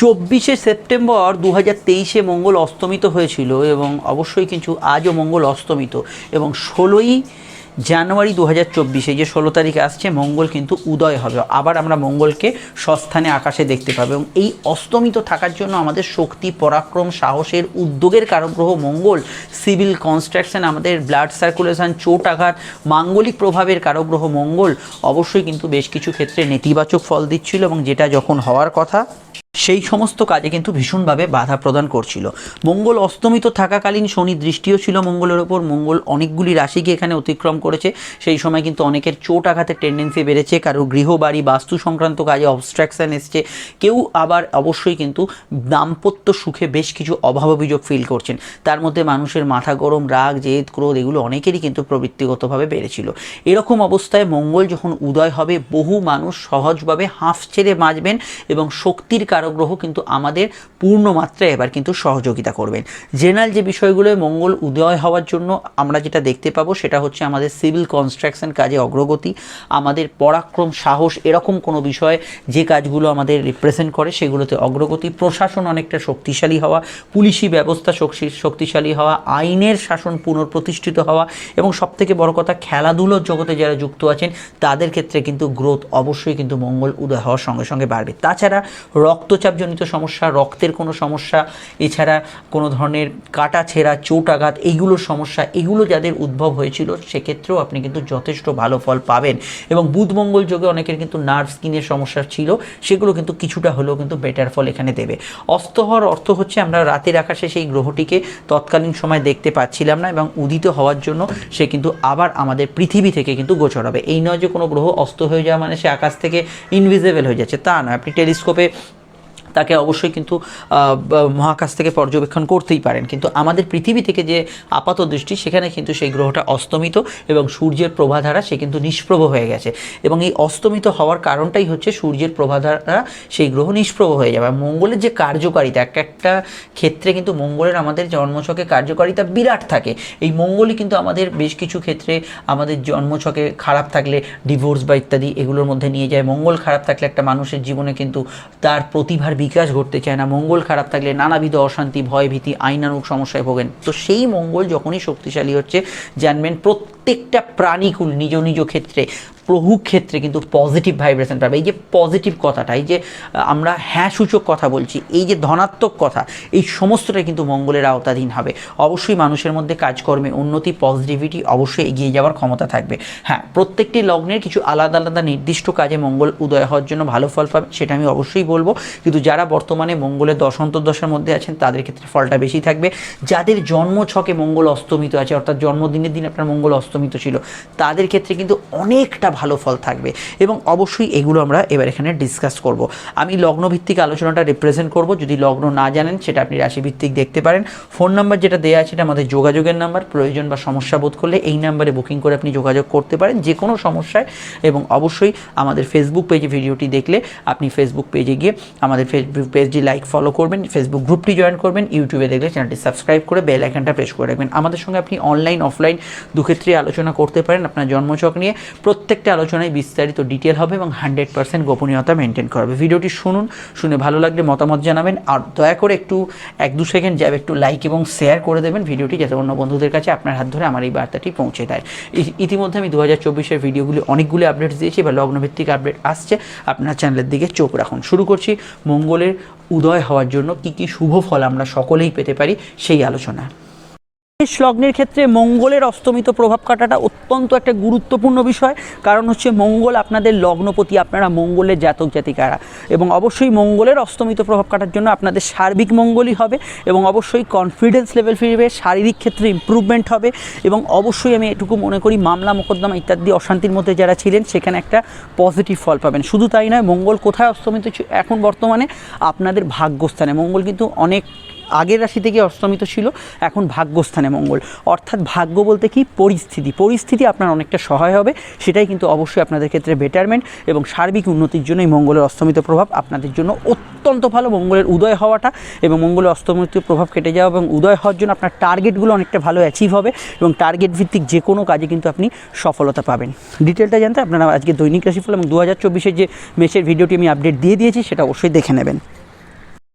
চব্বিশে সেপ্টেম্বর দু হাজার তেইশে মঙ্গল অস্তমিত হয়েছিল এবং অবশ্যই কিন্তু আজও মঙ্গল অস্তমিত এবং ষোলোই জানুয়ারি দু হাজার চব্বিশে, যে ষোলো তারিখে আসছে, মঙ্গল কিন্তু উদয় হবে। আবার আমরা মঙ্গলকে সস্থানে আকাশে দেখতে পাবো এবং এই অস্তমিত থাকার জন্য আমাদের শক্তি, পরাক্রম, সাহসের উদ্যোগের কারগ্রহ মঙ্গল, সিভিল কনস্ট্রাকশন, আমাদের ব্লাড সার্কুলেশন, চোট আঘাত, মাঙ্গলিক প্রভাবের কারগ্রহ মঙ্গল, অবশ্যই কিন্তু বেশ কিছু ক্ষেত্রে নেতিবাচক ফল দিচ্ছিল এবং যেটা যখন হওয়ার কথা সেই সমস্ত কাজে কিন্তু ভীষণভাবে বাধা প্রদান করছিল। মঙ্গল অস্তমিত থাকাকালীন শনি দৃষ্টিও ছিল মঙ্গলের ওপর। মঙ্গল অনেকগুলি রাশিকে এখানে অতিক্রম করেছে। সেই সময় কিন্তু অনেকের চোট আঘাতের টেন্ডেন্সি বেড়েছে। কারও গৃহবাড়ি, বাস্তু সংক্রান্ত কাজে অবস্ট্রাকশন এসছে। কেউ আবার অবশ্যই কিন্তু দাম্পত্য সুখে বেশ কিছু অভাব অভিযোগ ফিল করছেন। তার মধ্যে মানুষের মাথা গরম, রাগ, জেদ, ক্রোধ এগুলো অনেকেরই কিন্তু প্রবৃত্তিগতভাবে বেড়েছিল। এরকম অবস্থায় মঙ্গল যখন উদয় হবে, বহু মানুষ সহজভাবে হাঁফ ছেড়ে বাঁচবেন এবং শক্তির কারগ্রহ কিন্তু আমাদের পূর্ণ মাত্রায় এবার কিন্তু সহযোগিতা করবেন। জেনারেল যে বিষয়গুলো মঙ্গল উদয় হওয়ার জন্য আমরা যেটা দেখতে পাবো সেটা হচ্ছে আমাদের সিভিল কনস্ট্রাকশন কাজে অগ্রগতি, আমাদের পরাক্রম সাহস এরকম কোনো বিষয়ে যে কাজগুলো আমাদের রিপ্রেজেন্ট করে সেগুলোতে অগ্রগতি, প্রশাসন অনেকটা শক্তিশালী হওয়া, পুলিশি ব্যবস্থা শক্তি- শক্তিশালী হওয়া, আইনের শাসন পুনঃপ্রতিষ্ঠিত হওয়া এবং সবথেকে বড় কথা খেলাধুলোর জগতে যারা যুক্ত আছেন তাদের ক্ষেত্রে কিন্তু গ্রোথ অবশ্যই কিন্তু মঙ্গল উদয় হওয়ার সঙ্গে সঙ্গে বাড়বে। তাছাড়া রক্তচাপজনিত সমস্যা, রক্তের কোনো সমস্যা, এছাড়া কোনো ধরনের কাটা ছেঁড়া, চোট আঘাত এইগুলোর সমস্যা, এগুলো যাদের উদ্ভব হয়েছিল, সেক্ষেত্রেও আপনি কিন্তু যথেষ্ট ভালো ফল পাবেন। এবং বুধ মঙ্গল যোগে অনেকের কিন্তু নার্ভ স্কিনের সমস্যা ছিল, সেগুলো কিন্তু কিছুটা হলেও কিন্তু বেটার ফল এখানে দেবে। অস্ত হওয়ার অর্থ হচ্ছে আমরা রাতের আকাশে সেই গ্রহটিকে তৎকালীন সময় দেখতে পাচ্ছিলাম না এবং উদিত হওয়ার জন্য সে কিন্তু আবার আমাদের পৃথিবী থেকে কিন্তু গোচর হবে। এই নয় যে কোনো গ্রহ অস্ত হয়ে যাওয়া মানে সে আকাশ থেকে ইনভিজিবল হয়ে যাচ্ছে, তা নয়। আপনি টেলিস্কোপে তাকে অবশ্যই কিন্তু মহাকাশ থেকে পর্যবেক্ষণ করতেই পারেন। কিন্তু আমাদের পৃথিবী থেকে যে আপাত দৃষ্টি, সেখানে কিন্তু সেই গ্রহটা অস্তমিত এবং সূর্যের প্রভাধারা সে কিন্তু নিষ্প্রভ হয়ে গেছে। এবং এই অস্তমিত হওয়ার কারণটাই হচ্ছে সূর্যের প্রভাধারা সেই গ্রহ নিষ্প্রভ হয়ে যাবে। মঙ্গলের যে কার্যকারিতা, এক একটা ক্ষেত্রে কিন্তু মঙ্গলের আমাদের জন্মছকে কার্যকারিতা বিরাট থাকে। এই মঙ্গলই কিন্তু আমাদের বেশ কিছু ক্ষেত্রে আমাদের জন্মছকে খারাপ থাকলে ডিভোর্স বা ইত্যাদি এগুলোর মধ্যে নিয়ে যায়। মঙ্গল খারাপ থাকলে একটা মানুষের জীবনে কিন্তু তার প্রতিভার বিকাশ ঘটতে চায় না, মঙ্গল খারাপ থাকলে নানাবিধ অশান্তি, ভয়, ভীতি আইনানুক সমস্যায় ভোগেন। তো সেই মঙ্গল যখনই শক্তিশালী হচ্ছে, জানবেন প্রত্যেকটা প্রাণীকুল নিজ নিজ ক্ষেত্রে। বহু ক্ষেত্রে কিন্তু পজিটিভ ভাইব্রেশন পাবে। এই যে পজিটিভ কথাটা, এই যে আমরা হ্যাঁ সূচক কথা বলছি, এই যে ধনাত্মক কথা, এই সমস্তটাই কিন্তু মঙ্গলের আওতাধীন হবে। অবশ্যই মানুষের মধ্যে কাজকর্মে উন্নতি পজিটিভিটি অবশ্যই এগিয়ে যাওয়ার ক্ষমতা থাকবে। হ্যাঁ প্রত্যেকটি লগ্নের কিছু আলাদা আলাদা নির্দিষ্ট কাজে মঙ্গল উদয় হওয়ার জন্য ভালো ফল পাবে, সেটা আমি অবশ্যই বলব। কিন্তু যারা বর্তমানে মঙ্গলের দশান্তর দশার মধ্যে আছেন, তাদের ক্ষেত্রে ফলটা বেশি থাকবে। যাদের জন্ম ছকে মঙ্গল অস্তমিত আছে, অর্থাৎ জন্মদিনের দিন আপনার মঙ্গল অস্তমিত ছিল, তাদের ক্ষেত্রে কিন্তু অনেকটা ভালো ফল থাকবে। এবং অবশ্যই এগুলো আমরা এবার এখানে ডিসকাস করব। আমি লগ্নভিত্তিক আলোচনাটা রিপ্রেজেন্ট করব। যদি লগ্ন না জানেন, সেটা আপনি রাশিভিত্তিক দেখতে পারেন। ফোন নাম্বার যেটা দেওয়া আছে, এটা আমাদের যোগাযোগের নাম্বার। প্রয়োজন বা সমস্যা বোধ করলে এই নাম্বারে বুকিং করে আপনি যোগাযোগ করতে পারেন যে কোনো সমস্যায়। এবং অবশ্যই আমাদের ফেসবুক পেজে ভিডিওটি দেখলে আপনি ফেসবুক পেজে গিয়ে আমাদের ফেসবুক পেজটি লাইক ফলো করবেন ফেসবুক গ্রুপটি জয়েন করবেন ইউটিউবে দেখলে চ্যানেলটি সাবস্ক্রাইব করে বেল আইকনটা প্রেস করে রাখবেন। আমাদের সঙ্গে আপনি অনলাইন অফলাইন দুক্ষেত্রে আলোচনা করতে পারেন আপনার জন্মছক নিয়ে। প্রত্যেকটা আলোচনায় বিস্তারিত ডিটেল হবে এবং হান্ড্রেড পার্সেন্ট গোপনীয়তা মেনটেন করা হবে। ভিডিওটি শুনুন, শুনে ভালো লাগলে মতামত জানাবেন, আর দয়া করে একটু, এক দু সেকেন্ড যাবে একটু লাইক এবং শেয়ার করে দেবেন ভিডিওটি যাতে অন্য বন্ধুদের কাছে আপনার হাত ধরে আমার এই বার্তাটি পৌঁছে দেয়। ইতিমধ্যে আমি দু হাজার চব্বিশের ভিডিওগুলি অনেকগুলি আপডেটস দিয়েছি বা লগ্নভিত্তিক আপডেট আসছে। আপনার চ্যানেলের দিকে চোখ রাখুন। শুরু করছি মঙ্গলের উদয় হওয়ার জন্য কি কি শুভ ফল আমরা সকলেই পেতে পারি সেই আলোচনা। মেষ লগ্নের ক্ষেত্রে মঙ্গলের অস্তমিত প্রভাব কাটাটা অত্যন্ত একটা গুরুত্বপূর্ণ বিষয়। কারণ হচ্ছে মঙ্গল আপনাদের লগ্নপতি, আপনারা মঙ্গলের জাতক জাতিকারা। এবং অবশ্যই মঙ্গলের অস্তমিত প্রভাব কাটার জন্য আপনাদের সার্বিক মঙ্গলই হবে এবং অবশ্যই কনফিডেন্স লেভেল ফিরবে, শারীরিক ক্ষেত্রে ইমপ্রুভমেন্ট হবে এবং অবশ্যই আমি এটুকু মনে করি, মামলা, মোকদ্দমা ইত্যাদি অশান্তির মধ্যে যারা ছিলেন, সেখানে একটা পজিটিভ ফল পাবেন। শুধু তাই নয়, মঙ্গল কোথায় অস্তমিত এখন বর্তমানে আপনাদের ভাগ্যস্থানে। মঙ্গল কিন্তু অনেক আগের রাশি থেকে অস্তমিত ছিল, এখন ভাগ্যস্থানে মঙ্গল। অর্থাৎ ভাগ্য বলতে কি? পরিস্থিতি। পরিস্থিতি আপনার অনেকটা সহায় হবে, সেটাই কিন্তু অবশ্যই আপনাদের ক্ষেত্রে বেটারমেন্ট এবং সার্বিক উন্নতির জন্য এই মঙ্গলের অস্তমিত প্রভাব আপনাদের জন্য অত্যন্ত ভালো। মঙ্গলের উদয় হওয়াটা এবং মঙ্গলের অস্তমিত প্রভাব কেটে যাওয়া এবং উদয় হওয়ার জন্য আপনার টার্গেটগুলো অনেকটা ভালো অ্যাচিভ হবে এবং টার্গেট ভিত্তিক যে কোনো কাজে কিন্তু আপনি সফলতা পাবেন। ডিটেলটা জানতে আপনারা আজকে দৈনিক রাশিফল এবং দু হাজার চব্বিশের যে মেসের ভিডিওটি আমি আপডেট দিয়ে দিয়েছি, সেটা অবশ্যই দেখে নেবেন।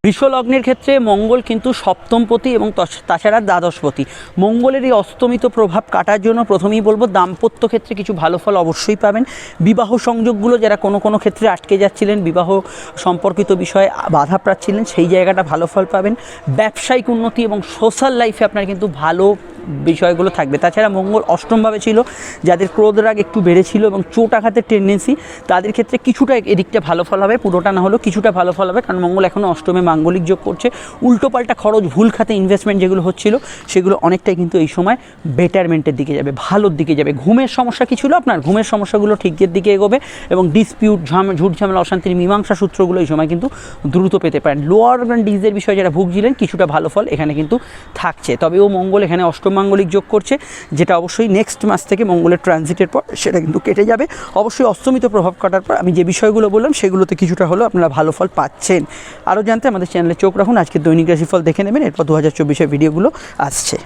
বৃষ লগ্নের ক্ষেত্রে মঙ্গল কিন্তু সপ্তমপতি এবং তাছাড়া দ্বাদশপতি। মঙ্গলের এই অস্তমিত প্রভাব কাটার জন্য প্রথমেই বলব, দাম্পত্য ক্ষেত্রে কিছু ভালো ফল অবশ্যই পাবেন। বিবাহ সংযোগগুলো যারা কোনো কোনো ক্ষেত্রে আটকে যাচ্ছিলেন, বিবাহ সম্পর্কিত বিষয়ে বাধা পাচ্ছিলেন সেই জায়গাটা ভালো ফল পাবেন। ব্যবসায়িক উন্নতি এবং সোশ্যাল লাইফে আপনার কিন্তু ভালো বিষয়গুলো থাকবে। তাছাড়া মঙ্গল অষ্টমভাবে ছিল, যাদের ক্রোধ রাগ একটু বেড়েছিল এবং চোট আঘাতের টেন্ডেন্সি তাদের ক্ষেত্রে কিছুটা এদিকটা ভালো ফল হবে, পুরোটা না হলেও কিছুটা ভালো ফল হবে, কারণ মঙ্গল এখনও অষ্টমে মাঙ্গলিক যোগ করছে। উল্টোপাল্টা খরচ, ভুল খাতে ইনভেস্টমেন্ট যেগুলো হচ্ছিল, সেগুলো অনেকটাই কিন্তু এই সময় বেটারমেন্টের দিকে যাবে, ভালোর দিকে যাবে। ঘুমের সমস্যা কি ছিল আপনার? ঘুমের সমস্যাগুলো ঠিকের দিকে এগোবে এবং ডিসপিউট ঝাম, ঝুট ঝামেলা, অশান্তির মীমাংসা সূত্রগুলো এই সময় কিন্তু দ্রুত পেতে পারেন। লোয়ার ডিজের বিষয়ে যারা ভুগছিলেন, কিছুটা ভালো ফল এখানে কিন্তু থাকছে। তবে ও মঙ্গল এখানে অষ্টম মাঙ্গলিক যোগ করছে, যেটা অবশ্যই নেক্সট মাস থেকে মঙ্গলের ট্রানজিটের পর সেটা কিন্তু কেটে যাবে। অবশ্যই অস্তমিত প্রভাব কাটার পর আমি যে বিষয়গুলো বললাম, সেগুলোতে কিছুটা হলেও আপনারা ভালো ফল পাচ্ছেন। আরও জানতে আমাদের চ্যানেলে চোখ রাখুন। আজকে দৈনিক রাশিফল দেখে নেবেন। এরপর দু হাজার চব্বিশের ভিডিওগুলো আসছে।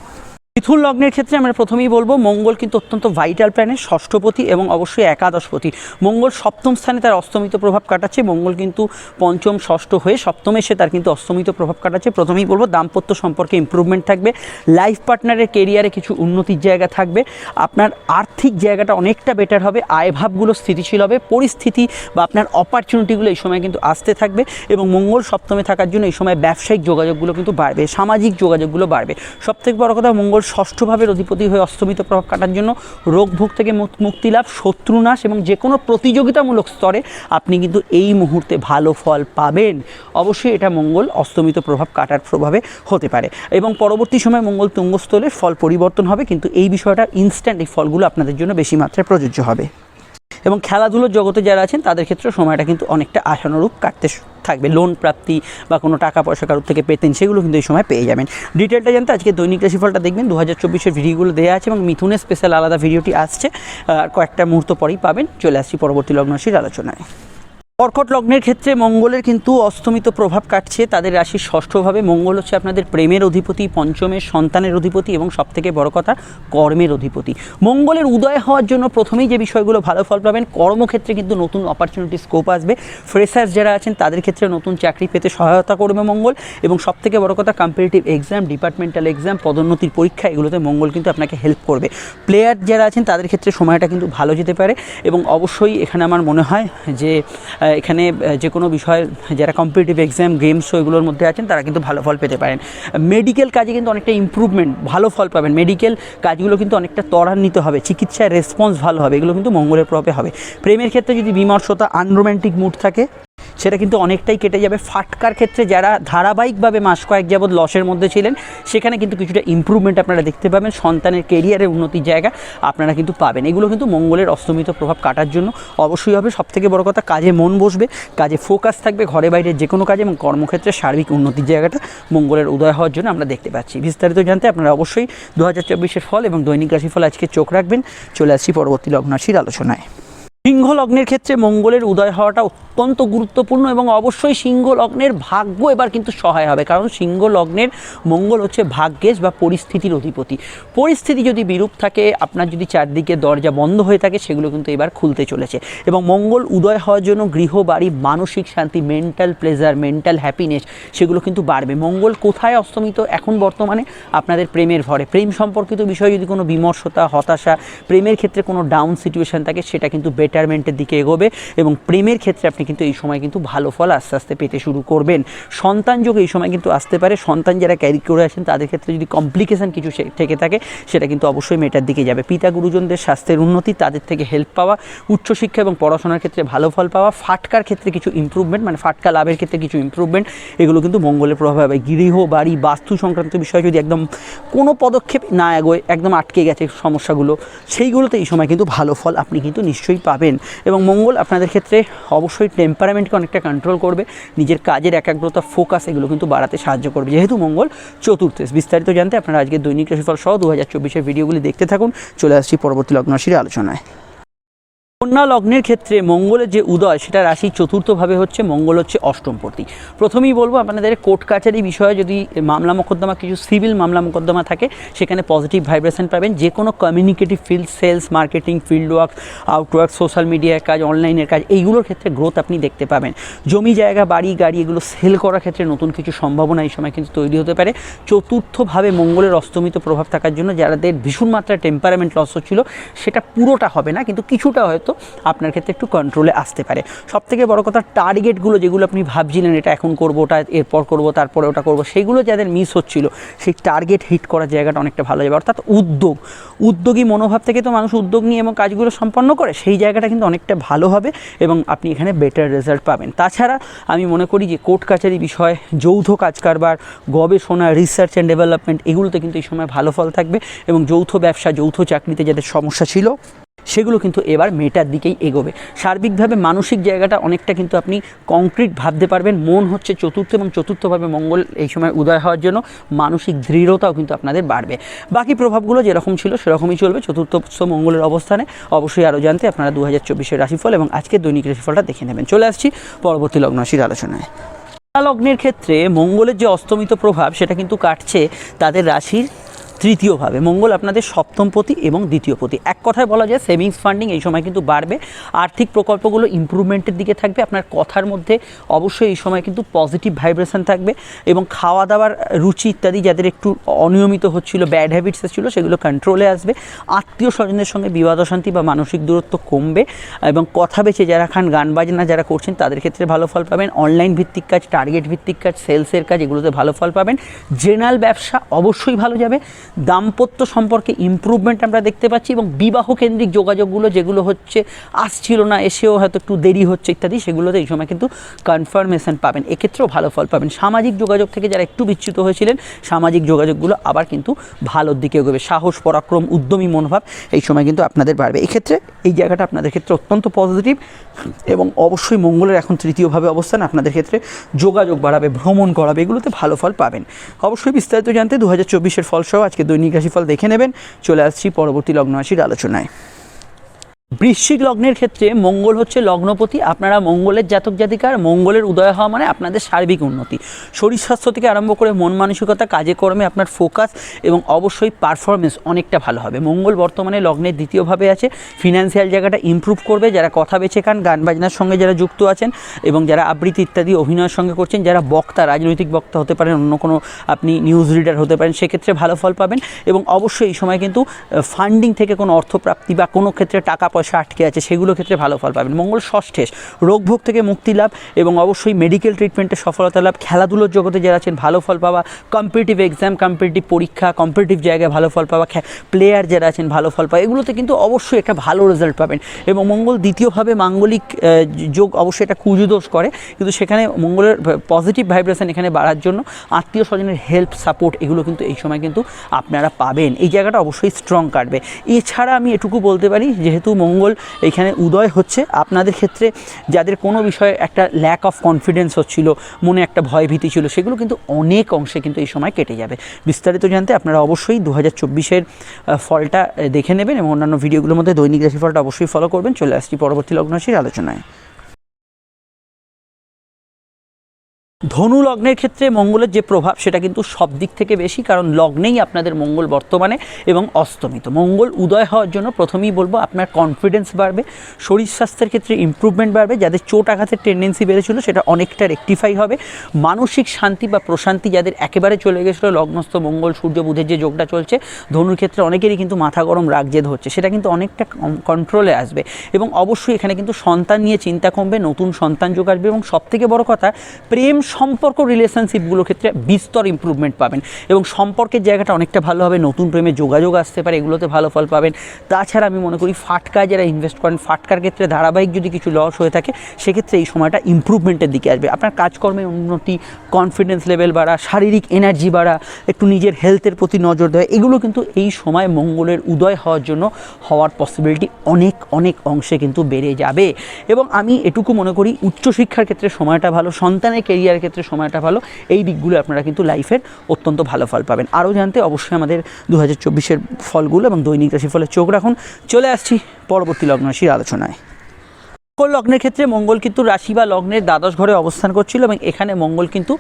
মিথুন লগ্নের ক্ষেত্রে আমরা প্রথমেই বলব, মঙ্গল কিন্তু অত্যন্ত ভাইটাল প্ল্যানেট ষষ্ঠপতি এবং অবশ্যই একাদশপতি। মঙ্গল সপ্তম স্থানে তার অস্তমিত প্রভাব কাটাচ্ছে, মঙ্গল কিন্তু পঞ্চম, ষষ্ঠ হয়ে সপ্তমে এসে তার কিন্তু অস্তমিত প্রভাব কাটাচ্ছে। প্রথমেই বলব, দাম্পত্য সম্পর্কে ইম্প্রুভমেন্ট থাকবে লাইফ পার্টনারের কেরিয়ারে কিছু উন্নতির জায়গা থাকবে, আপনার আর্থিক জায়গাটা অনেকটা বেটার হবে আয়ভাবগুলো স্থিতিশীল হবে, পরিস্থিতি বা আপনার অপরচুনিটিগুলো এই সময় কিন্তু আসতে থাকবে এবং মঙ্গল সপ্তমে থাকার জন্য এই সময় ব্যবসায়িক যোগাযোগগুলো কিন্তু বাড়বে, সামাজিক যোগাযোগগুলো বাড়বে। সবথেকে বড় কথা, মঙ্গল ষষ্ঠভাবের অধিপতি হয়ে অস্তমিত প্রভাব কাটার জন্য রোগভোগ থেকে মুক- মুক্তি লাভ, শত্রুনাশ এবং যে কোনো প্রতিযোগিতামূলক স্তরে আপনি কিন্তু এই মুহূর্তে ভালো ফল পাবেন। অবশ্যই এটা মঙ্গল অস্তমিত প্রভাব কাটার প্রভাবে হতে পারে। এবং পরবর্তী সময় মঙ্গল তুঙ্গস্থলে ফল পরিবর্তন হবে, কিন্তু এই বিষয়টা ইনস্ট্যান্ট এই ফলগুলো আপনাদের জন্য বেশি মাত্রায় প্রযোজ্য হবে। এবং খেলাধুলোর জগতে যারা আছেন, তাদের ক্ষেত্রে সময়টা কিন্তু অনেকটা আশানুরূপ কাটতে থাকবে। লোন প্রাপ্তি বা কোনো টাকা পয়সা কারোর থেকে পেতেন, সেগুলো কিন্তু এই সময় পেয়ে যাবেন। ডিটেলটা জানতে আজকে দৈনিক রাশিফলটা দেখবেন। দু হাজার চব্বিশের ভিডিওগুলো দেওয়া আছে এবং মিথুনের স্পেশাল আলাদা ভিডিওটি আসছে। আর কয়েকটা মুহূর্ত পরেই পাবেন। চলে আসছি পরবর্তী লগ্নশীর আলোচনায়। কর্কট লগ্নের ক্ষেত্রে মঙ্গলের কিন্তু অস্তমিত প্রভাব কাটছে। তাদের রাশির ষষ্ঠভাবে। মঙ্গল হচ্ছে আপনাদের প্রেমের অধিপতি, পঞ্চমের সন্তানের অধিপতি এবং সবথেকে বড় কথা, কর্মের অধিপতি। মঙ্গলের উদয় হওয়ার জন্য প্রথমেই যে বিষয়গুলো ভালো ফল পাবেন, কর্মক্ষেত্রে কিন্তু নতুন অপরচুনিটি স্কোপ আসবে। ফ্রেশার্স যারা আছেন, তাদের ক্ষেত্রে নতুন চাকরি পেতে সহায়তা করবে মঙ্গল এবং সবথেকে বড় কথা কম্পিটিটিভ এক্সাম ডিপার্টমেন্টাল এক্সাম পদোন্নতির পরীক্ষা, এগুলোতে মঙ্গল কিন্তু আপনাকে হেল্প করবে। প্লেয়ার যারা আছেন, তাদের ক্ষেত্রে সময়টা কিন্তু ভালো যেতে পারে এবং অবশ্যই এখানে আমার মনে হয় যে এখানে যে কোনো বিষয়, যারা কম্পিটিটিভ এক্সাম গেমস এগুলোর মধ্যে আছেন, তারা কিন্তু ভালো ফল পেতে পারেন। মেডিকেল কাজে কিন্তু অনেকটা ইম্প্রুভমেন্ট ভালো ফল পাবেন। মেডিকেল কাজগুলো কিন্তু অনেকটা ত্বরান্বিত হবে চিকিৎসায় রেসপন্স ভালো হবে, এগুলো কিন্তু মঙ্গলের প্রভাবে হবে। প্রেমের ক্ষেত্রে যদি বিমর্ষতা আনরোম্যান্টিক মুড থাকে সেটা কিন্তু অনেকটাই কেটে যাবে। ফাটকার ক্ষেত্রে যারা ধারাবাহিকভাবে মাস কয়েক যাবৎ লসের মধ্যে ছিলেন, সেখানে কিন্তু কিছুটা ইম্প্রুভমেন্ট আপনারা দেখতে পাবেন। সন্তানের কেরিয়ারের উন্নতির জায়গা আপনারা কিন্তু পাবেন। এগুলো কিন্তু মঙ্গলের অস্তমিত প্রভাব কাটার জন্য অবশ্যই হবে। সবথেকে বড় কথা, কাজে মন বসবে, কাজে ফোকাস থাকবে, ঘরে বাইরে যে কোনো কাজে এবং কর্মক্ষেত্রে সার্বিক উন্নতির জায়গাটা মঙ্গলের উদয় হওয়ার জন্য আমরা দেখতে পাচ্ছি। বিস্তারিত জানতে আপনারা অবশ্যই দু হাজার ফল এবং দৈনিক রাশিফল আজকে চোখ রাখবেন। চলে আসছি পরবর্তী লগ্নাশীর আলোচনায়। সিংহ লগ্নের ক্ষেত্রে মঙ্গলের উদয় হওয়াটা অত্যন্ত গুরুত্বপূর্ণ এবং অবশ্যই সিংহ লগ্নের ভাগ্য এবার কিন্তু সহায় হবে। কারণ সিংহ লগ্নের মঙ্গল হচ্ছে ভাগ্যেশ বা পরিস্থিতির অধিপতি। পরিস্থিতি যদি বিরূপ থাকে, আপনার যদি চারদিকে দরজা বন্ধ হয়ে থাকে, সেগুলো কিন্তু এবার খুলতে চলেছে। এবং মঙ্গল উদয় হওয়ার জন্য গৃহ, বাড়ি, মানসিক শান্তি মেন্টাল প্লেজার মেন্টাল হ্যাপিনেস সেগুলো কিন্তু বাড়বে। মঙ্গল কোথায় অস্তমিত? এখন বর্তমানে আপনাদের প্রেমের ভরে। প্রেম সম্পর্কিত বিষয়ে যদি কোনো বিমর্ষতা, হতাশা, প্রেমের ক্ষেত্রে কোনো ডাউন সিচুয়েশন থাকে, সেটা কিন্তু বেটারমেন্টের দিকে এগোবে এবং প্রেমের ক্ষেত্রে আপনি কিন্তু এই সময় কিন্তু ভালো ফল আস্তে আস্তে পেতে শুরু করবেন। সন্তান যোগ এই সময় কিন্তু আসতে পারে। সন্তান যারা ক্যারি করে আসেন, তাদের ক্ষেত্রে যদি কমপ্লিকেশান কিছু থেকে থাকে, সেটা কিন্তু অবশ্যই মেটার দিকে যাবে। পিতা গুরুজনদের স্বাস্থ্যের উন্নতি, তাদের থেকে হেল্প পাওয়া, উচ্চশিক্ষা এবং পড়াশোনার ক্ষেত্রে ভালো ফল পাওয়া, ফাটকার ক্ষেত্রে কিছু ইমপ্রুভমেন্ট মানে ফাটকা লাভের ক্ষেত্রে কিছু ইমপ্রুভমেন্ট এগুলো কিন্তু মঙ্গলের প্রভাবে হবে। গৃহ, বাড়ি, বাস্তু সংক্রান্ত বিষয় যদি একদম কোনো পদক্ষেপ না এগোয়, একদম আটকে গেছে সমস্যাগুলো, সেইগুলোতে এই সময় কিন্তু ভালো ফল আপনি কিন্তু নিশ্চয়ই পাবেন। এবং মঙ্গল আপনাদের ক্ষেত্রে অবশ্যই টেম্পারামেন্টকে অনেকটা কন্ট্রোল করবে, নিজের কাজের একাগ্রতা ফোকাস এগুলো কিন্তু বাড়াতে সাহায্য করবে। যেহেতু মঙ্গল চতুর্থেশ বিস্তারিত জানতে আপনারা আজকে দৈনিক রাশিফল সহ দু হাজার চব্বিশের ভিডিওগুলি দেখতে থাকুন। চলে আসছি পরবর্তী লগ্নরাশির আলোচনায়। কন্যা লগ্নের ক্ষেত্রে মঙ্গলের যে উদয়, সেটা রাশি চতুর্থভাবে হচ্ছে, মঙ্গল হচ্ছে অষ্টমপতি। প্রথমেই বলব, আপনাদের কোর্ট কাছারি বিষয়ে যদি মামলা মোকদ্দমা, কিছু সিভিল মামলা মোকদ্দমা থাকে, সেখানে পজিটিভ ভাইব্রেশন পাবেন। যে কোনো communicative field sales marketing field work outwork social মিডিয়ার কাজ অনলাইনের কাজ, এইগুলোর ক্ষেত্রে গ্রোথ আপনি দেখতে পাবেন। জমি, জায়গা, বাড়ি, গাড়ি, এগুলো সেল করার ক্ষেত্রে নতুন কিছু সম্ভাবনা এই সময় কিন্তু তৈরি হতে পারে। চতুর্থভাবে মঙ্গলের অস্তমিত প্রভাব থাকার জন্য যাদের ভীষণ মাত্রায় টেম্পারামেন্ট লস হচ্ছিল, সেটা পুরোটা হবে না, কিন্তু কিছুটা হয়তো আপনার ক্ষেত্রে একটু কন্ট্রোলে আসতে পারে। সব থেকে বড় কথা টার্গেটগুলো যেগুলো আপনি ভাবছিলেন এটা এখন করব, ওটা এরপর করব, তারপরে ওটা করব, সেগুলো যাদের মিস হচ্ছিল, সেই টার্গেট হিট করার জায়গাটা অনেকটা ভালো যাবে। অর্থাৎ উদ্যোগ, উদ্যোগী মনোভাব থেকে তো মানুষ উদ্যোগ নিয়ে এবং কাজগুলো সম্পন্ন করে, সেই জায়গাটা কিন্তু অনেকটা ভালো হবে এবং আপনি এখানে বেটার রেজাল্ট পাবেন। তাছাড়া আমি মনে করি যে কোর্ট কাছারি বিষয়, যৌথ কাজ কারবার, গবেষণা রিসার্চ অ্যান্ড ডেভেলপমেন্ট এগুলোতে কিন্তু এই সময় ভালো ফল থাকবে এবং যৌথ ব্যবসা, যৌথ চাকরিতে যাদের সমস্যা ছিল সেগুলো কিন্তু এবার মেটার দিকেই এগোবে। সার্বিকভাবে মানসিক জায়গাটা অনেকটা কিন্তু আপনি কংক্রিট ভাবতে পারবেন। মন হচ্ছে চতুর্থ এবং চতুর্থভাবে মঙ্গল এই সময় উদয় হওয়ার জন্য। মানসিক দৃঢ়তাও কিন্তু আপনাদের বাড়বে। বাকি প্রভাবগুলো যেরকম ছিল সেরকমই চলবে চতুর্থ মঙ্গলের অবস্থানে। অবশ্যই আরও জানতে আপনারা দু হাজার চব্বিশের রাশিফল এবং আজকের দৈনিক রাশিফলটা দেখে নেবেন। চলে আসছি পরবর্তী লগ্ন রাশির আলোচনায় লগ্নের ক্ষেত্রে মঙ্গলের যে অস্তমিত প্রভাব সেটা কিন্তু কাটছে তাদের রাশির তৃতীয়ভাবে, মঙ্গল আপনাদের সপ্তমপতি এবং দ্বিতীয়পতি এক কথায় বলা যায় সেভিংস ফান্ডিং এই সময় কিন্তু বাড়বে। আর্থিক প্রকল্পগুলো ইমপ্রুভমেন্টের দিকে থাকবে। আপনার কথার মধ্যে অবশ্যই এই সময় কিন্তু পজিটিভ ভাইব্রেশন থাকবে এবং খাওয়া দাওয়ার রুচি ইত্যাদি যাদের একটু অনিয়মিত হচ্ছিল ব্যাড হ্যাবিটস ছিল সেগুলো কন্ট্রোলে আসবে। আত্মীয় স্বজনদের সঙ্গে বিবাদ অশান্তি বা মানসিক দূরত্ব কমবে এবং কথা বেছে যারা খান, গান বাজনা যারা করছেন, তাদের ক্ষেত্রে ভালো ফল পাবেন। অনলাইন ভিত্তিক কাজ টার্গেট ভিত্তিক কাজ সেলসের কাজ, এগুলোতে ভালো ফল পাবেন। জেনারেল ব্যবসা অবশ্যই ভালো যাবে। দাম্পত্য সম্পর্কে ইমপ্রুভমেন্ট আমরা দেখতে পাচ্ছি এবং বিবাহ কেন্দ্রিক যোগাযোগগুলো যেগুলো হচ্ছে, আসছিল না, এসেও হয়তো একটু দেরি হচ্ছে ইত্যাদি, সেগুলোতে এই সময় কিন্তু কনফার্মেশন পাবেন। এক্ষেত্রেও ভালো ফল পাবেন। সামাজিক যোগাযোগ থেকে যারা একটু বিচ্যুত হয়েছিলেন, সামাজিক যোগাযোগগুলো আবার কিন্তু ভালোর দিকে এগোবে। সাহস, পরাক্রম, উদ্যমী মনোভাব এই সময় কিন্তু আপনাদের বাড়বে। এক্ষেত্রে এই জায়গাটা আপনাদের ক্ষেত্রে অত্যন্ত পজিটিভ এবং অবশ্যই মঙ্গলের এখন তৃতীয়ভাবে অবস্থান আপনাদের ক্ষেত্রে যোগাযোগ বাড়াবে, ভ্রমণ করাবে, এগুলোতে ভালো ফল পাবেন। অবশ্যই বিস্তারিত জানতে দু হাজার চব্বিশের ফলসহ আজকে দৈনিক রাশিফল দেখে নেবেন। চলে আসছি পরবর্তী লগ্ন রাশির আলোচনায়। বৃশ্চিক লগ্নের ক্ষেত্রে মঙ্গল হচ্ছে লগ্নপতি। আপনারা মঙ্গলের জাতক জাতিকার, মঙ্গলের উদয় হওয়া মানে আপনাদের সার্বিক উন্নতি। শরীর স্বাস্থ্য থেকে আরম্ভ করে মন মানসিকতা, কাজে কর্মে আপনার ফোকাস এবং অবশ্যই পারফরমেন্স অনেকটা ভালো হবে। মঙ্গল বর্তমানে লগ্নের দ্বিতীয়ভাবে আছে। ফিনান্সিয়াল জায়গাটা ইমপ্রুভ করবে। যারা কথা বেছে খান, গান বাজনার সঙ্গে যারা যুক্ত আছেন এবং যারা আবৃত্তি ইত্যাদি অভিনয়ের সঙ্গে করছেন, যারা বক্তা, রাজনৈতিক বক্তা হতে পারেন, অন্য কোনো আপনি নিউজ রিডার হতে পারেন, সেক্ষেত্রে ভালো ফল পাবেন এবং অবশ্যই এই সময় কিন্তু ফান্ডিং থেকে কোনো অর্থপ্রাপ্তি বা কোনো ক্ষেত্রে টাকা পয়সা আটকে আছে সেগুলো ক্ষেত্রে ভালো ফল পাবেন। মঙ্গল ষষ্ঠেশ রোগভোগ থেকে মুক্তি লাভ এবং অবশ্যই মেডিকেল ট্রিটমেন্টে সফলতা লাভ। খেলাধুলোর জগতে যারা আছেন, ভালো ফল পাওয়া কম্পিটিটিভ এক্সাম কম্পিটিটিভ পরীক্ষা কম্পিটিটিভ জায়গায় ভালো ফল পাওয়া প্লেয়ার যারা আছেন, ভালো ফল পাওয়া, এগুলোতে কিন্তু অবশ্যই একটা ভালো রেজাল্ট পাবেন। এবং মঙ্গল দ্বিতীয়ভাবে মাঙ্গলিক যোগ অবশ্যই একটা কুজুদোষ করে, কিন্তু সেখানে মঙ্গলের পজিটিভ ভাইব্রেশন এখানে বাড়ার জন্য আত্মীয় স্বজনের হেল্প সাপোর্ট এগুলো কিন্তু এই সময় কিন্তু আপনারা পাবেন। এই জায়গাটা অবশ্যই স্ট্রং কাটবে। এছাড়া আমি এটুকু বলতে পারি, যেহেতু মঙ্গল এখানে উদয় হচ্ছে। আপনাদের ক্ষেত্রে যাদের কোনো বিষয়ে একটা ল্যাক অফ কনফিডেন্স হচ্ছিল, মনে একটা ভয় ভীতি ছিল, সেগুলো কিন্তু অনেক অংশে কিন্তু এই সময় কেটে যাবে। বিস্তারিত জানতে আপনারা অবশ্যই দু হাজার চব্বিশের ফলটা দেখে নেবেন এবং অন্যান্য ভিডিওগুলোর মধ্যে দৈনিক রাশিফলটা অবশ্যই ফলো করবেন। চলে আসছি পরবর্তী লগ্নরাশির আলোচনায়। ধনু লগ্নের ক্ষেত্রে মঙ্গলের যে প্রভাব, সেটা কিন্তু সব দিক থেকে বেশি, কারণ লগ্নেই আপনাদের মঙ্গল বর্তমানে এবং অস্তমিত। মঙ্গল উদয় হওয়ার জন্য প্রথমেই বলব, আপনার কনফিডেন্স বাড়বে, শরীর স্বাস্থ্যের ক্ষেত্রে ইমপ্রুভমেন্ট বাড়বে, যাদের চোট আঘাতের টেন্ডেন্সি বেড়েছিল, সেটা অনেকটা রেকটিফাই হবে। মানসিক শান্তি বা প্রশান্তি যাদের একেবারে চলে গেছিল, লগ্নস্থ মঙ্গল, সূর্য, বুধের যে যোগটা চলছে, ধনুর ক্ষেত্রে অনেকেরই কিন্তু মাথা গরম, রাগ জেদ হচ্ছে, সেটা কিন্তু অনেকটা কন্ট্রোলে আসবে। এবং অবশ্যই এখানে কিন্তু সন্তান নিয়ে চিন্তা কমবে, নতুন সন্তান যোগ আসবে, এবং সবথেকে বড় কথা, প্রেম সম্পর্ক রিলেশনশিপগুলোর ক্ষেত্রে বিস্তর ইমপ্রুভমেন্ট পাবেন এবং সম্পর্কের জায়গাটা অনেকটা ভালো হবে, নতুন প্রেমে যোগাযোগ আসতে পারে, এগুলোতে ভালো ফল পাবেন। তাছাড়া আমি মনে করি ফাটকা যারা ইনভেস্ট করেন, ফাটকার ক্ষেত্রে ধারাবাহিক যদি কিছু লস হয়ে থাকে, সেক্ষেত্রে এই সময়টা ইমপ্রুভমেন্টের দিকে আসবে। আপনার কাজকর্মে উন্নতি কনফিডেন্স লেভেল বাড়া, শারীরিক এনার্জি বাড়া, একটু নিজের হেলথের প্রতি নজর দেওয়া, এগুলো কিন্তু এই সময় মঙ্গলের উদয় হওয়ার জন্য হওয়ার পসিবিলিটি অনেক অনেক অংশে কিন্তু বেড়ে যাবে। এবং আমি এটুকু মনে করি, উচ্চশিক্ষার ক্ষেত্রে সময়টা ভালো, সন্তানের কেরিয়ারের ক্ষেত্রে সময়টা ভালো। এই দিকগুলো আপনারা কিন্তু লাইফের অত্যন্ত ভালো ফল পাবেন। আরও জানতে অবশ্যই আমাদের দু হাজার ফলগুলো এবং দৈনিক রাশি ফলের চোখ রাখুন। চলে আসছি পরবর্তী লগ্ন রাশির আলোচনায়। মকর লগ্নের ক্ষেত্রে মঙ্গল কিন্তু রাশি বা লগ্নের দ্বাদশ ঘরে অবস্থান করছিল এবং এখানে মঙ্গল কিন্তু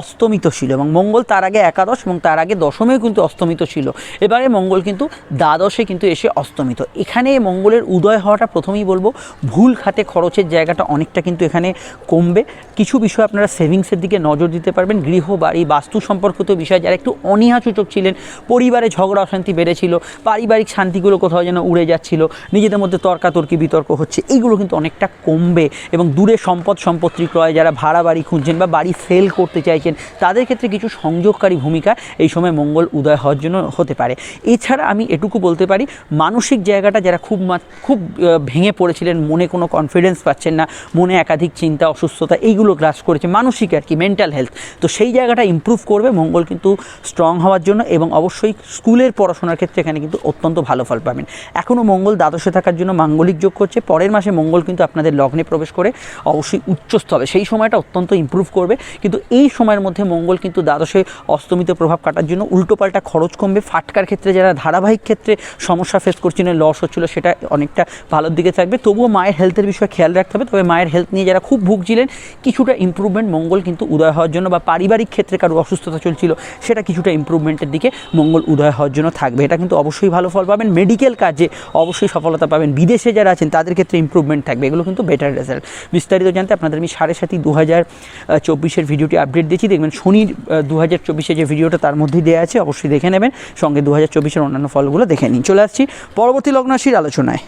অস্তমিত ছিল এবং মঙ্গল তার আগে একাদশ এবং তার আগে দশমেও কিন্তু অস্তমিত ছিল। এবারে মঙ্গল কিন্তু দ্বাদশে কিন্তু এসে অস্তমিত। এখানে মঙ্গলের উদয় হওয়াটা প্রথমেই বলব, ভুল খাতে খরচের জায়গাটা অনেকটা কিন্তু এখানে কমবে। কিছু বিষয় আপনারা সেভিংসের দিকে নজর দিতে পারবেন। গৃহ, বাড়ি, বাস্তু সম্পর্কিত বিষয়, যারা একটু অনীহাসূচক ছিলেন, পরিবারে ঝগড়া অশান্তি বেড়েছিল, পারিবারিক শান্তিগুলো কোথাও যেন উড়ে যাচ্ছিল, নিজেদের মধ্যে তর্কাতর্কি, বিতর্ক হচ্ছে, এইগুলো কিন্তু অনেকটা কমবে এবং দূরে সম্পদ সম্পত্তি ক্রয় যারা ভাড়া বাড়ি খুঁজছেন বা বাড়ি সেল করতে চাইছেন, তাদের ক্ষেত্রে কিছু সংযোগকারী ভূমিকা এই সময় মঙ্গল উদয় হওয়ার জন্য হতে পারে। এছাড়া আমি এটুকু বলতে পারি, মানসিক জায়গাটা যারা খুব খুব ভেঙে পড়েছিলেন, মনে কোনো কনফিডেন্স পাচ্ছেন না, মনে একাধিক চিন্তা, অসুস্থতা, এইগুলো গ্রাস করেছে, মানসিক আর কি মেন্টাল হেলথ তো সেই জায়গাটা ইমপ্রুভ করবে, মঙ্গল কিন্তু স্ট্রং হওয়ার জন্য এবং অবশ্যই স্কুলের পড়াশোনার ক্ষেত্রে এখানে কিন্তু অত্যন্ত ভালো ফল পাবেন। এখনও মঙ্গল দ্বাদশে থাকার জন্য মাঙ্গলিক যোগ করছে, পরের মাসে মঙ্গল কিন্তু আপনাদের লগ্নে প্রবেশ করে অবশ্যই উচ্চস্থ হবে। সেই সময়টা অত্যন্ত ইমপ্রুভ করবে। কিন্তু এই সময়ের মধ্যে মঙ্গল কিন্তু দ্বাদশে অস্তমিত প্রভাব কাটার জন্য উল্টোপাল্টা খরচ কমবে। ফাটকার ক্ষেত্রে যারা ধারাবাহিক ক্ষেত্রে সমস্যা ফেস করছিলেন লস হচ্ছিল, সেটা অনেকটা ভালোর দিকে থাকবে। তবুও মায়ের হেলথের বিষয়ে খেয়াল রাখতে হবে। তবে মায়ের হেলথ নিয়ে যারা খুব ভুগছিলেন, কিছুটা ইমপ্রুভমেন্ট মঙ্গল কিন্তু উদয় হওয়ার জন্য বা পারিবারিক ক্ষেত্রে কারও অসুস্থতা চলছিল, সেটা কিছুটা ইমপ্রুভমেন্টের দিকে মঙ্গল উদয় হওয়ার জন্য থাকবে। এটা কিন্তু অবশ্যই ভালো ফল পাবেন। মেডিকেল কাজে অবশ্যই সফলতা পাবেন। বিদেশে যারা আছেন, তাদের ক্ষেত্রে ইম্প্রুভমেন্ট থাকবে। এগুলো কিন্তু বেটার রেজাল্ট বিস্তারিত জানতে আপনাদের আমি সাড়ে সাতই দু হাজার চব্বিশের ভিডিওটি আপডেট দিয়েছি দেখবেন শনির দু হাজার চব্বিশে যে ভিডিওটা তার মধ্যেই দেওয়া আছে, অবশ্যই দেখে নেবেন। সঙ্গে দু হাজার চব্বিশের অন্যান্য ফলগুলো দেখে নিন। চলে আসছি পরবর্তী লগ্নাশীর আলোচনায়।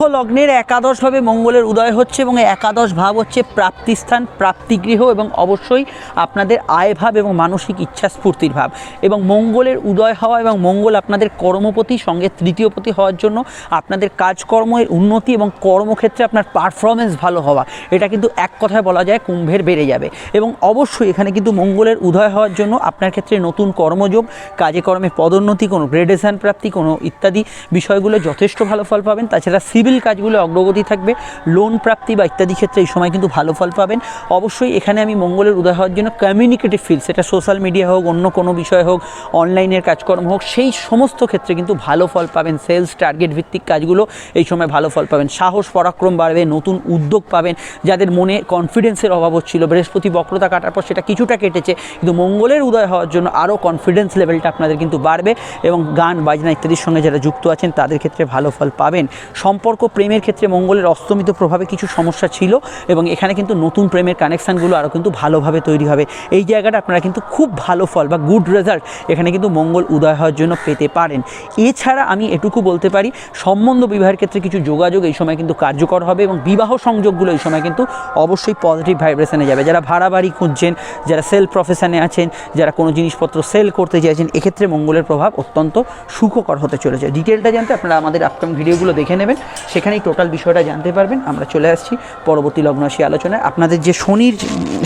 লগ্নের একাদশভাবে মঙ্গলের উদয় হচ্ছে এবং একাদশ ভাব হচ্ছে প্রাপ্তিস্থান, প্রাপ্তিগৃহ এবং অবশ্যই আপনাদের আয় ভাব এবং মানসিক ইচ্ছা স্ফূর্তির ভাব। এবং মঙ্গলের উদয় হওয়া এবং মঙ্গল আপনাদের কর্মপতি, সঙ্গে তৃতীয়পতি হওয়ার জন্য আপনাদের কাজকর্মের উন্নতি এবং কর্মক্ষেত্রে আপনার পারফরমেন্স ভালো হওয়া। এটা কিন্তু এক কথায় বলা যায়, কুম্ভের বেড়ে যাবে। এবং অবশ্যই এখানে কিন্তু মঙ্গলের উদয় হওয়ার জন্য আপনার ক্ষেত্রে নতুন কর্মযোগ, কাজে কর্মে পদোন্নতি, কোনো গ্রেডেশন প্রাপ্তি, কোনো ইত্যাদি বিষয়গুলো যথেষ্ট ভালো ফল পাবেন। তাছাড়া সিভিল কাজগুলো অগ্রগতি থাকবে লোন প্রাপ্তি বা ইত্যাদি ক্ষেত্রে এই সময় কিন্তু ভালো ফল পাবেন। অবশ্যই এখানে আমি মঙ্গলের উদয় হওয়ার জন্য কমিউনিকেটিভ ফিল্ড সেটা সোশ্যাল মিডিয়া হোক, অন্য কোনো বিষয় হোক অনলাইনের কাজকর্ম হোক, সেই সমস্ত ক্ষেত্রে কিন্তু ভালো ফল পাবেন। সেলস টার্গেট ভিত্তিক কাজগুলো এই সময় ভালো ফল পাবেন। সাহস, পরাক্রম বাড়বে, নতুন উদ্যোগ পাবেন, যাদের মনে কনফিডেন্সের অভাব হচ্ছিল। বৃহস্পতি বক্রতা কাটার পর সেটা কিছুটা কেটেছে, কিন্তু মঙ্গলের উদয় হওয়ার জন্য আরও কনফিডেন্স লেভেলটা আপনাদের কিন্তু বাড়বে এবং গান, বাজনা ইত্যাদির সঙ্গে যারা যুক্ত আছেন, তাদের ক্ষেত্রে ভালো ফল পাবেন। সম্পর্ক প্রেমের ক্ষেত্রে মঙ্গলের অস্তমিত প্রভাবে কিছু সমস্যা ছিল এবং এখানে কিন্তু নতুন প্রেমের কানেকশানগুলো আরও কিন্তু ভালোভাবে তৈরি হবে। এই জায়গাটা আপনারা কিন্তু খুব ভালো ফল বা গুড রেজাল্ট এখানে কিন্তু মঙ্গল উদয় হওয়ার জন্য পেতে পারেন। এছাড়া আমি এটুকু বলতে পারি, সম্বন্ধ বিবাহের ক্ষেত্রে কিছু যোগাযোগ এই সময় কিন্তু কার্যকর হবে এবং বিবাহ সংযোগগুলো এই সময় কিন্তু অবশ্যই পজিটিভ ভাইব্রেশনে যাবে। যারা ভাড়া বাড়ি খুঁজছেন, যারা সেল প্রফেশনে আছেন, যারা কোনো জিনিসপত্র সেল করতে চাইছেন, এক্ষেত্রে মঙ্গলের প্রভাব অত্যন্ত সুখকর হতে চলেছে। ডিটেলটা জানতে আপনারা আমাদের আপকাম ভিডিওগুলো দেখে নেবেন। সেখানেই টোটাল বিষয়টা জানতে পারবেন। আমরা চলে আসছি পরবর্তী লগ্নরাশি আলোচনায়। আপনাদের যে শনির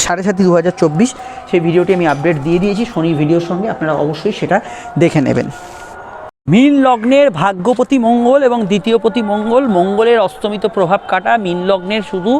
সাড়ে সাতই দু হাজার চব্বিশ, সেই ভিডিওটি আমি আপডেট দিয়ে দিয়েছি। শনি ভিডিওর সঙ্গে আপনারা অবশ্যই সেটা দেখে নেবেন। মীন লগ্নের ভাগ্যপতি মঙ্গল এবং দ্বিতীয়পতি মঙ্গল। মঙ্গলের অস্তমিত প্রভাব কাটা। মীন লগ্নের শুধু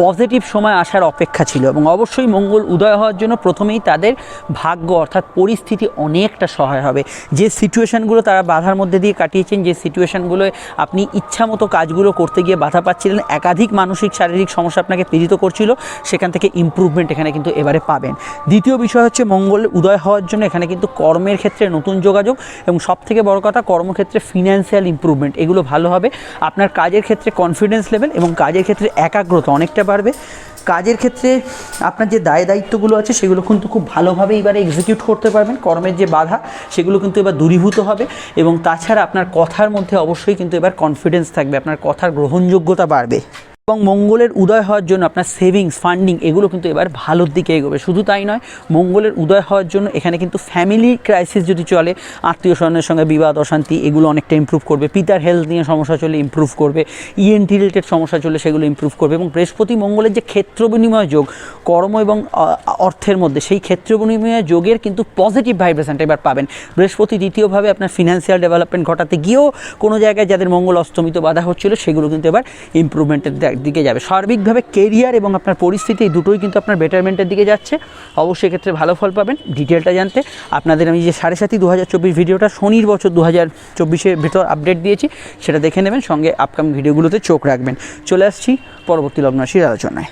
পজিটিভ সময় আসার অপেক্ষা ছিল এবং অবশ্যই মঙ্গল উদয় হওয়ার জন্য প্রথমেই তাদের ভাগ্য অর্থাৎ পরিস্থিতি অনেকটা সহায় হবে। যে সিচুয়েশানগুলো তারা বাধার মধ্যে দিয়ে কাটিয়েছেন, যে সিচুয়েশানগুলোয় আপনি ইচ্ছা মতো কাজগুলো করতে গিয়ে বাধা পাচ্ছিলেন, একাধিক মানসিক শারীরিক সমস্যা আপনাকে পীড়িত করছিল, সেখান থেকে ইমপ্রুভমেন্ট এখানে কিন্তু এবারে পাবেন। দ্বিতীয় বিষয় হচ্ছে মঙ্গল উদয় হওয়ার জন্য এখানে কিন্তু কর্মের ক্ষেত্রে নতুন যোগাযোগ এবং সব থেকে বড় কথা কর্মক্ষেত্রে ফিনান্সিয়াল ইমপ্রুভমেন্ট এগুলো ভালো হবে। আপনার কাজের ক্ষেত্রে কনফিডেন্স লেভেল এবং কাজের ক্ষেত্রে একাগ্রতা অনেকটা বাড়বে কাজের ক্ষেত্রে আপনার যে দায় দায়িত্বগুলো আছে, সেগুলো কিন্তু খুব ভালোভাবে এবারে এক্সিকিউট করতে পারবেন। কর্মের যে বাধা, সেগুলো কিন্তু এবার দূরীভূত হবে এবং তাছাড়া আপনার কথার মধ্যে অবশ্যই কিন্তু এবার কনফিডেন্স থাকবে, আপনার কথার গ্রহণযোগ্যতা বাড়বে। এবং মঙ্গলের উদয় হওয়ার জন্য আপনার সেভিংস ফান্ডিং এগুলো কিন্তু এবার ভালোর দিকে এগোবে। শুধু তাই নয়, মঙ্গলের উদয় হওয়ার জন্য এখানে কিন্তু ফ্যামিলি ক্রাইসিস যদি চলে, আত্মীয় স্বজনের সঙ্গে বিবাদ, অশান্তি এগুলো অনেকটা ইমপ্রুভ করবে। পিতার হেলথ নিয়ে সমস্যা চলে ইমপ্রুভ করবে। ইএনটি রিলেটেড সমস্যা চলে সেগুলো ইমপ্রুভ করবে এবং বৃহস্পতি মঙ্গলের যে ক্ষেত্র বিনিময় যোগ, কর্ম এবং অর্থের মধ্যে সেই ক্ষেত্র বিনিময় যোগের কিন্তু পজিটিভ ভাইব্রেশনটা এবার পাবেন। বৃহস্পতি দ্বিতীয়ভাবে আপনার ফিনান্সিয়াল ডেভেলপমেন্ট ঘটাতে গিয়েও কোনো জায়গায় যাদের মঙ্গল অস্তমিত বাধা হচ্ছিল, সেগুলো কিন্তু এবার ইমপ্রুভমেন্টের দিকে যাবে। সার্বিকভাবে কেরিয়ার এবং আপনার পরিস্থিতি এই দুটোই কিন্তু আপনার বেটারমেন্টের দিকে যাচ্ছে। অবশ্যই ক্ষেত্রে ভালো ফল পাবেন। ডিটেলটা জানতে আপনাদের আমি যে সাড়ে সাতই দু হাজার চব্বিশ ভিডিওটা শনির বছর দু হাজার চব্বিশের ভিতর আপডেট দিয়েছি, সেটা দেখে নেবেন। সঙ্গে আপকামিং ভিডিওগুলোতে চোখ রাখবেন। চলে আসছি পরবর্তী লগ্নরাশির আলোচনায়।